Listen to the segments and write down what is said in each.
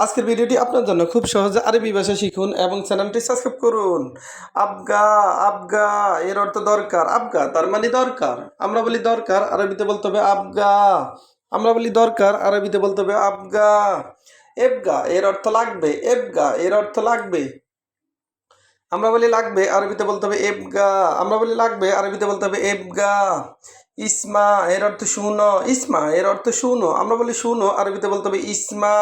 আজকের ভিডিওটি আপনার জন্য খুব সহজে আরবি ভাষা শিখুন এবং চ্যানেলটি সাবস্ক্রাইব করুন। আবগা আবগা, এর অর্থ দরকার। আবগা, তার মানে দরকার। আমরা বলি দরকার, আরবিতে বলতে হবে আবগা। আমরা বলি দরকার, আরবিতে বলতে হবে আবগা। এবগা, এর অর্থ লাগবে। এবগা, এর অর্থ লাগবে। আমরা বলি লাগবে, আরবিতে বলতে হবে এবগা। আমরা বলি লাগবে, আরবিতে বলতে হবে এবগা। ইসমা, এর অর্থ শুনো। ইসমা, এর অর্থ শুনো। আমরা বলি শুনো, আরবিতে বলতে হবে ইসমা।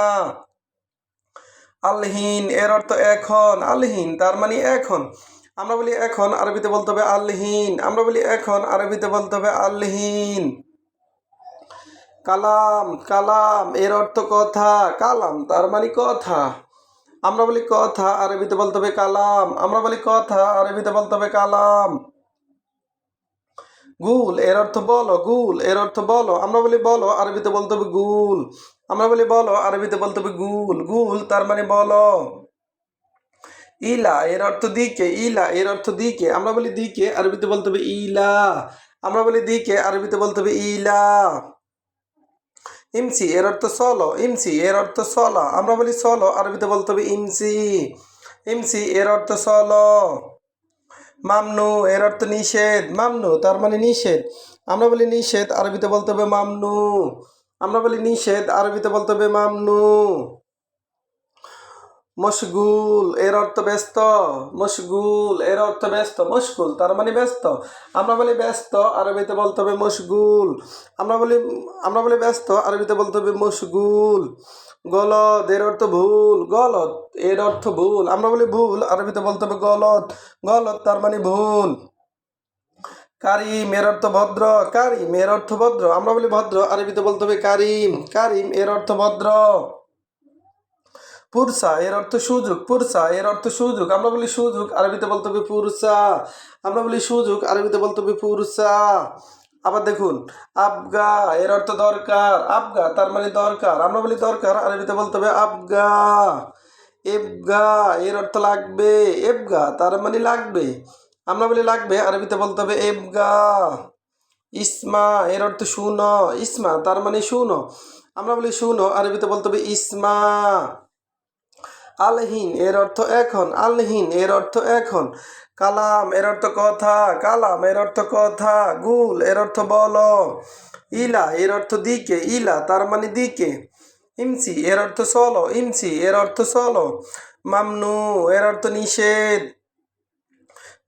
আলহিন, এর অর্থ এখন, আলহীন, তার মানে এখন। আমরা বলি এখন, আরবিতে বলতে হবে আলহীন, আমরা বলি এখন, আরবিতে বলতে হবে আলহীন। কালাম কালাম, এর অর্থ কথা, কালাম, তার মানে কথা। আমরা বলি কথা, আরবিতে বলতে হবে কালাম, আমরা বলি কথা, আরবিতে বলতে হবে কালাম। গুল, এর অর্থ বলো, গুল, এর অর্থ বলো, আমরা বলি বলো, আরবিতে বলতে হবে গুল। আমরা বলি, বলো, আরবিতে বলতে হবে গুল। গুল তার মানে বলো। ইলা এর অর্থ দিকে, ইলা এর অর্থ দিকে। আমরা বলি দিকে, আরবিতে বলতে হবে ইলা। আমরা বলি দিকে, আরবিতে বলতে হবে ইলা। ইমসি এর অর্থ সলো, ইমসি এর অর্থ সলা। আমরা বলি সলো, আরবিতে বলতে হবে ইমসি। ইমসি এর অর্থ সলো। মামনু এর অর্থ নিষেধ। মামনু তার মানে নিষেধ। আমরা বলি নিষেধ, আরবিতে বলতে হবে মামনু। আমরা বলি নিষেধ, আরবিতে বলতে হবে মামনু। মশগুল, এর অর্থ ব্যস্ত। মশগুল, এর অর্থ ব্যস্ত। মশগুল, তার মানে ব্যস্ত। আমরা বলি ব্যস্ত, আরবিতে বলতে হবে মশগুল। আমরা বলি আমরা বলি ব্যস্ত, আরবিতে বলতে হবে মশগুল। গলত এর অর্থ ভুল। গলত এর অর্থ ভুল। আমরা বলি ভুল, আরবিতে বলতে হবে গলত গলত তার মানে ভুল। কারিম, এর অর্থ ভদ্র। কারিম, এর অর্থ ভদ্র। আমরা বলি ভদ্র, আরবিতে বলতে হবে কারিম। কারিম, এর অর্থ ভদ্র। পুরসা, এর অর্থ সুযোগ। পুরসা, এর অর্থ সুযোগ। আমরা বলি সুযোগ, আরবিতে বলতে হবে পুরসা। আমরা বলি সুযোগ, আরবিতে বলতে হবে পুরসা। আবার দেখুন, আবগা, এর অর্থ দরকার। আবগা, তার মানে দরকার। আমরা বলি দরকার, আরবিতে বলতে হবে আবগা। এবগা, এর অর্থ লাগবে। এবগা, তার মানে লাগবে। আমরা বলি লাগবে আরবিতে বলতে হবে এবগা ইসমা এর অর্থ শুনো ইসমা তার মানে শুনো আমরা বলি শুনো আরবিতে বলতে হবে ইসমা আলহীন এর অর্থ এখন আলহীন এর অর্থ এখন কালাম এর অর্থ কথা কালাম এর অর্থ কথা গুল এর অর্থ বল ইলা এর অর্থ দিকে ইলা তার মানে দিকে ইমসি এর অর্থ চলো ইমসি এর অর্থ চলো মামনু এর অর্থ নিষেধ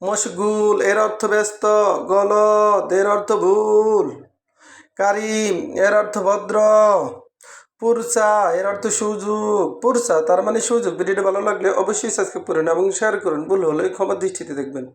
মশগুল, এর অর্থ ব্যস্ত, গলদ, এর অর্থ ভুল। কারিম, এর অর্থ ভদ্র। পুরসা, এর অর্থ সুযোগ। পুরসা, তার মানে সুযোগ। ভিডিওটি ভালো লাগলে অবশ্যই সাবস্ক্রাইব করুন এবং শেয়ার করুন। ভুল হলে ক্ষমা দৃষ্টিতে দেখবেন।